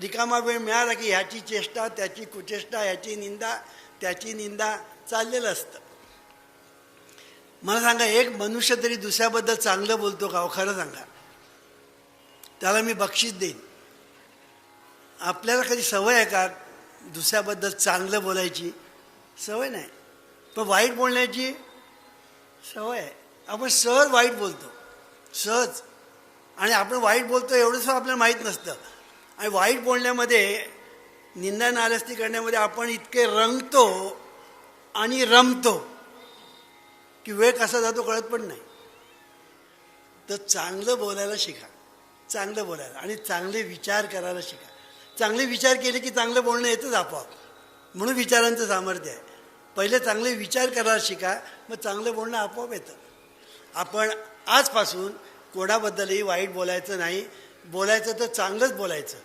रिकामा वेळ मिळाला की ह्याची चेष्टा त्याची कुचेष्टा ह्याची निंदा त्याची निंदा चाललेलं असतं. मला सांगा एक मनुष्य तरी दुसऱ्याबद्दल चांगलं बोलतो का हो? खरं सांगा. त्याला मी बक्षीस देईन. आपल्याला कधी सवय आहे का दुसऱ्याबद्दल चांगलं बोलायची? सवय नाही. पण वाईट बोलण्याची सवय आहे. आपण सहज वाईट बोलतो. सहज. आणि आपण वाईट बोलतो एवढंच आपल्याला माहीत नसतं. आणि वाईट बोलण्यामध्ये निंदा नालस्ती करण्यामध्ये आपण इतके रंगतो आणि रमतो की वेळ कसा जातो कळत पण नाही. तर चांगलं बोलायला शिका. चांगलं बोलायला आणि चांगले विचार करायला शिका. चांगले विचार केले की चांगलं बोलणं येतंच आपोआप. म्हणून विचारांचं सामर्थ्य आहे. पहिले चांगले विचार करायला शिका मग चांगलं बोलणं आपोआप येतं. आपण आजपासून कोणाबद्दलही वाईट बोलायचं नाही. बोलायचं तर चांगलंच बोलायचं.